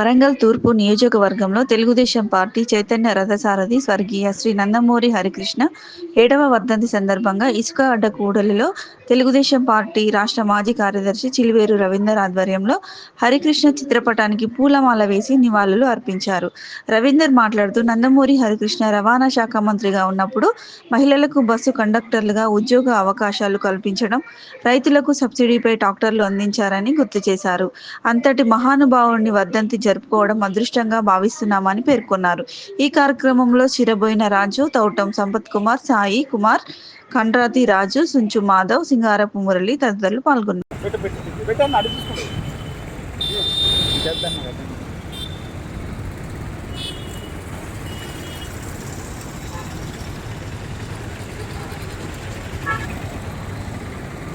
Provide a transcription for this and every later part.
వరంగల్ తూర్పు నియోజకవర్గంలో తెలుగుదేశం పార్టీ చైతన్య రథసారథి స్వర్గీయ శ్రీ నందమూరి హరికృష్ణ ఏడవ వర్ధంతి సందర్భంగా ఇసుక అడ్డ కూడలిలో తెలుగుదేశం పార్టీ రాష్ట్ర మాజీ కార్యదర్శి చిలివేరు రవీందర్ ఆధ్వర్యంలో హరికృష్ణ చిత్రపటానికి పూలమాల వేసి నివాళులు అర్పించారు. రవీందర్ మాట్లాడుతూ నందమూరి హరికృష్ణ రవాణా శాఖ మంత్రిగా ఉన్నప్పుడు మహిళలకు బస్సు కండక్టర్లుగా ఉద్యోగ అవకాశాలు కల్పించడం రైతులకు సబ్సిడీపై డాక్టర్లు అందించారని గుర్తు చేశారు. అంతటి మహానుభావుని వర్ధంతి జరుపుకోవడం అదృష్టంగా భావిస్తున్నామని పేర్కొన్నారు. ఈ కార్యక్రమంలో చిరబోయిన రాజు తౌటం సంపత్ కుమార్ సాయి కుమార్ కండ్రాతి రాజు సుంచు మాధవ్ సింగారపు మురళి తదితరులు పాల్గొన్నారు. పెట్టు పెట్టు పెట్టాను అడిగి చూసుకోండి చేద్దాం కదా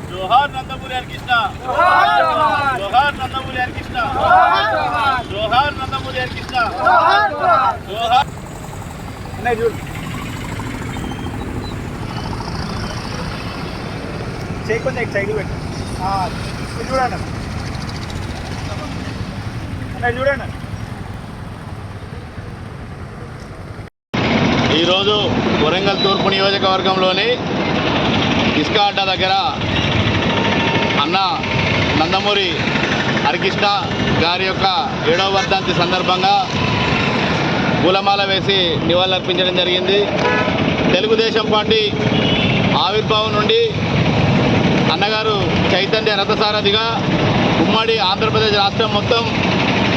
జోహార్ నందమూరి హరికృష్ణ జోహార్ నందమూరి హరికృష్ణ జోహార్. నందమూరి చేయకుండా సైడ్ పెట్టి. చూడండి. అన్న చూడండి. ఈరోజు వరంగల్ తూర్పు నియోజకవర్గంలోని ఇసుక అడ్డ దగ్గర అన్న నందమూరి హరికృష్ణ గారి యొక్క ఏడవ వర్ధంతి సందర్భంగా పూలమాల వేసి నివాళులర్పించడం జరిగింది. తెలుగుదేశం పార్టీ ఆవిర్భావం నుండి అన్నగారు చైతన్య రథసారథిగా ఉమ్మడి ఆంధ్రప్రదేశ్ రాష్ట్రం మొత్తం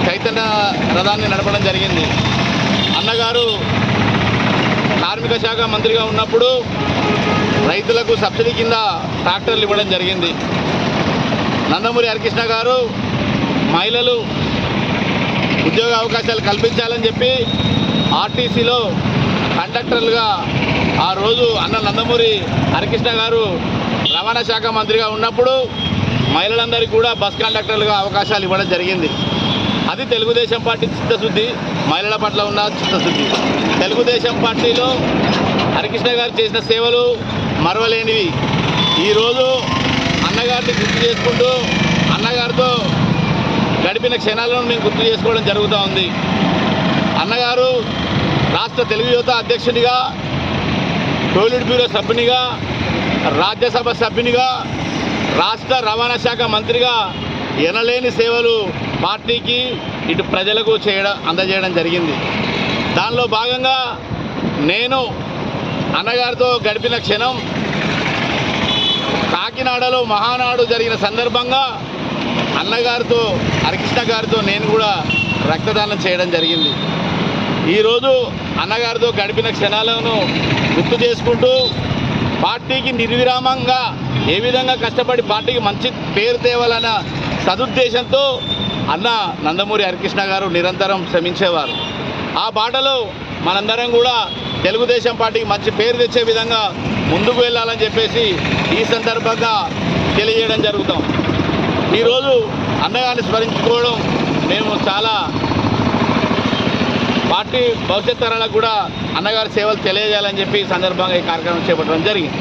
చైతన్య రథాన్ని నడపడం జరిగింది. అన్నగారు కార్మిక శాఖ మంత్రిగా ఉన్నప్పుడు రైతులకు సబ్సిడీ కింద ట్రాక్టర్లు ఇవ్వడం జరిగింది. నందమూరి హరికృష్ణ గారు మహిళలు ఉద్యోగ అవకాశాలు కల్పించాలని చెప్పి ఆర్టీసీలో కండక్టర్లుగా ఆ రోజు అన్న నందమూరి హరికృష్ణ గారు రవాణా శాఖ మంత్రిగా ఉన్నప్పుడు మహిళలందరికీ కూడా బస్ కండక్టర్లుగా అవకాశాలు ఇవ్వడం జరిగింది. అది తెలుగుదేశం పార్టీ చిత్తశుద్ధి మహిళల పట్ల ఉన్న చిత్తశుద్ధి. తెలుగుదేశం పార్టీలో హరికృష్ణ గారు చేసిన సేవలు మరవలేనివి. ఈరోజు అన్నగారిని గుర్తు చేసుకుంటూ అన్నగారితో గడిపిన క్షణాలను మేము గుర్తు చేసుకోవడం జరుగుతూ ఉంది. అన్నగారు రాష్ట్ర తెలుగు యువత అధ్యక్షునిగా టోయిలెట్ బ్యూరో సభ్యునిగా రాజ్యసభ సభ్యునిగా రాష్ట్ర రవాణా శాఖ మంత్రిగా ఎనలేని సేవలు పార్టీకి ఇటు ప్రజలకు చేయడం అందజేయడం జరిగింది. దానిలో భాగంగా నేను అన్నగారితో గడిపిన క్షణం కాకినాడలో మహానాడు జరిగిన సందర్భంగా అన్నగారితో హరికృష్ణ గారితో నేను కూడా రక్తదానం చేయడం జరిగింది. ఈరోజు అన్నగారితో గడిపిన క్షణాలను గుర్తు చేసుకుంటూ పార్టీకి నిర్విరామంగా ఏ విధంగా కష్టపడి పార్టీకి మంచి పేరు తేవాలన్న సదుద్దేశంతో అన్న నందమూరి హరికృష్ణ గారు నిరంతరం శ్రమించేవారు. ఆ బాటలో మనందరం కూడా తెలుగుదేశం పార్టీకి మంచి పేరు తెచ్చే విధంగా ముందుకు వెళ్ళాలని చెప్పేసి ఈ సందర్భంగా తెలియజేయడం జరుగుతాం. ఈరోజు అన్నగారిని స్మరించుకోవడం మేము చాలా పార్టీ భవిష్యత్ తరాలకు కూడా అన్నగారి సేవలు తెలియజేయాలని చెప్పి సందర్భంగా ఈ కార్యక్రమం చేపట్టడం జరిగింది.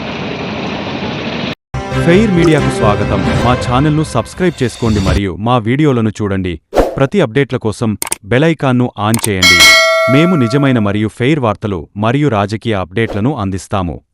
ఫెయిర్ మీడియాకు స్వాగతం. మా ఛానల్ను సబ్స్క్రైబ్ చేసుకోండి మరియు మా వీడియోలను చూడండి. ప్రతి అప్డేట్ల కోసం బెలైకాన్ను ఆన్ చేయండి. మేము నిజమైన మరియు ఫెయిర్ వార్తలు మరియు రాజకీయ అప్డేట్లను అందిస్తాము.